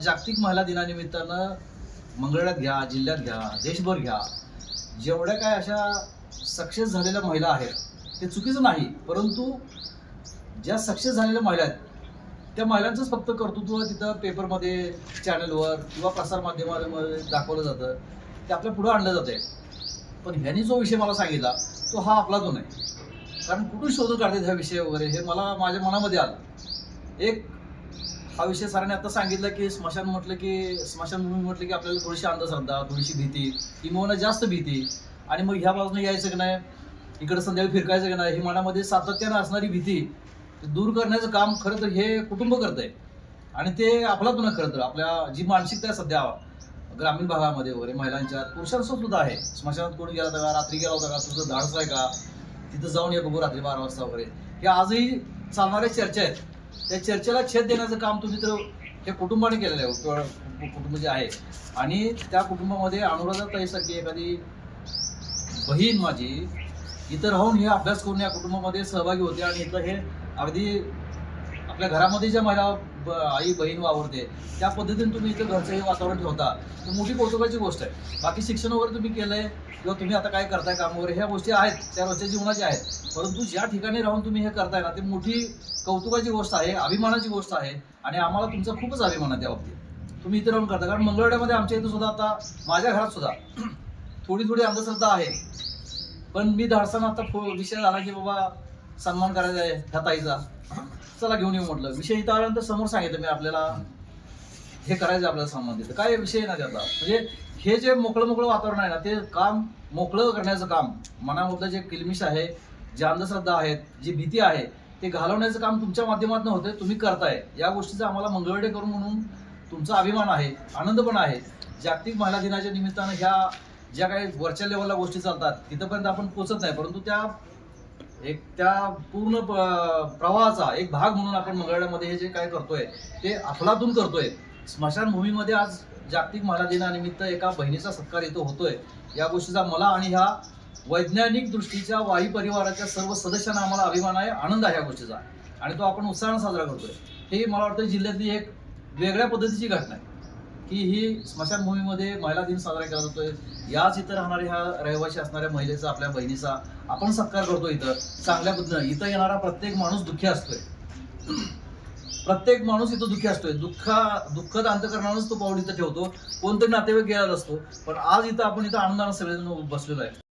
जागतिक महिला दिनानिमित्तानं मंगळ्यात घ्या जिल्ह्यात घ्या देशभर घ्या. जेवढ्या काय अशा सक्सेस झालेल्या महिला आहेत ते चुकीचं नाही. परंतु ज्या सक्सेस झालेल्या महिला आहेत त्या महिलांचंच फक्त कर्तृत्व तिथं पेपरमध्ये चॅनलवर किंवा प्रसारमाध्यमांमध्ये दाखवलं जातं. ते आपल्या पुढं आणलं जातंय. पण ह्यांनी जो विषय मला सांगितला तो हा आपला तो नाही. कारण कुठून शोधून काढतात ह्या विषय वगैरे हे मला माझ्या मनामध्ये आलं. एक हा विषय सरांनी आता सांगितलं की स्मशान म्हटलं की स्मशानभूमी म्हटलं की आपल्याला थोडीशी अंधश्रद्धा थोडीशी भीती किंवा जास्त भीती. आणि मग ह्या बाजूने यायचं की नाही इकडे संध्याकाळी फिरकायचं की नाही ही मनामध्ये सातत्यानं असणारी भीती दूर करण्याचं काम खरं तर हे कुटुंब करतंय. आणि ते आपलातून खरं तर आपल्या जी मानसिकता आहे सध्या ग्रामीण भागामध्ये वगैरे महिलांच्या पुरुषांचं सुद्धा आहे. स्मशानात कोणी गेला होता का रात्री गेला होता का तुझं धाडस आहे का तिथं जाऊन ये बघू रात्री बारा वाजता वगैरे. हे आजही चालणाऱ्या चर्चा आहेत. त्या चर्चेला छेद देण्याचं काम तुम्ही तर त्या कुटुंबाने केलेलं आहे किंवा कुटुंब जे आहे. आणि त्या कुटुंबामध्ये अनुराधा ताईसारखी एखादी बहीण माझी इथं राहून हे अभ्यास करून या कुटुंबामध्ये सहभागी होते. आणि इथं हे अगदी आपल्या घरामध्ये ज्या महिला आई बहीण वावरते. त्या पद्धतीने तुम्ही इथं घरचं हे वातावरण ठेवता. तर मोठी कौतुकाची गोष्ट आहे. बाकी शिक्षण वगैरे तुम्ही केलंय किंवा तुम्ही आता काय करताय काम वगैरे ह्या गोष्टी आहेत. त्या रोजच्या जीवनाच्या आहेत. परंतु ज्या ठिकाणी राहून तुम्ही हे करताय ना ते मोठी कौतुकाची गोष्ट आहे अभिमानाची गोष्ट आहे आणि आम्हाला तुमचा खूपच अभिमान आहे त्या बाबतीत. तुम्ही इथे राहून करता. कारण मंगळवाड्यामध्ये आमच्या इथं सुद्धा आता माझ्या घरात सुद्धा थोडी थोडी अंधश्रद्धा आहे. पण मी धाडसानं आता फो- विषय झाला की बाबा सन्मान करायचा आहे ह्या ताईचा. चला घेऊन येऊ म्हटलं. विषय इथं आल्यानंतर समोर सांगितलं मी आपल्याला. हे करायचं आपल्याला संबंधित. काय विषय ना त्याचा म्हणजे हे जे मोकळं मोकळं वातावरण आहे ना ते काम मोकळं करण्याचं काम. मनामधलं जे किलमिश आहे जे अंधश्रद्धा आहेत जी भीती आहे ते घालवण्याचं काम तुमच्या माध्यमातून होतं तुम्ही करताय. या गोष्टीचा आम्हाला मंगळवाडे करून म्हणून तुमचा अभिमान आहे आनंद पण आहे. जागतिक महिला दिनाच्या निमित्तानं ह्या ज्या काही वरच्या लेवलला गोष्टी चालतात तिथंपर्यंत आपण पोचत नाही परंतु त्या एक त्या पूर्ण प- प्रवाहाचा एक भाग म्हणून आपण मंगळवाड्यामध्ये हे जे काय करतोय ते अफलातून करतोय. स्मशानभूमीमध्ये आज जागतिक महिला दिनानिमित्त एका बहिणीचा सत्कार इथं होतोय. या गोष्टीचा मला आणि ह्या वैज्ञानिक दृष्टीच्या वाई परिवाराच्या सर्व सदस्यांना आम्हाला अभिमान आहे आनंद आहे या गोष्टीचा. आणि तो आपण उत्साहानं साजरा करतोय. हे मला वाटतं जिल्ह्यातली एक वेगळ्या पद्धतीची घटना आहे. की ही स्मशानभूमीमध्ये महिला दिन साजरा केला जातोय. याच इथं राहणाऱ्या ह्या रहिवासी असणाऱ्या महिलेचा आपल्या बहिणीचा आपण सत्कार करतो इथं. चांगल्या पद्धतीनं. इथं येणारा प्रत्येक माणूस दुःखी असतोय. प्रत्येक माणूस इथं दुःखी असतोय. दुःखा दुःखद अंतकरणानंच तो पाऊल इथं ठेवतो. कोणतरी नातेवाईक गेला असतो. पण आज इथं आपण इथं आनंदानं सगळेजण बसलेलो आहे.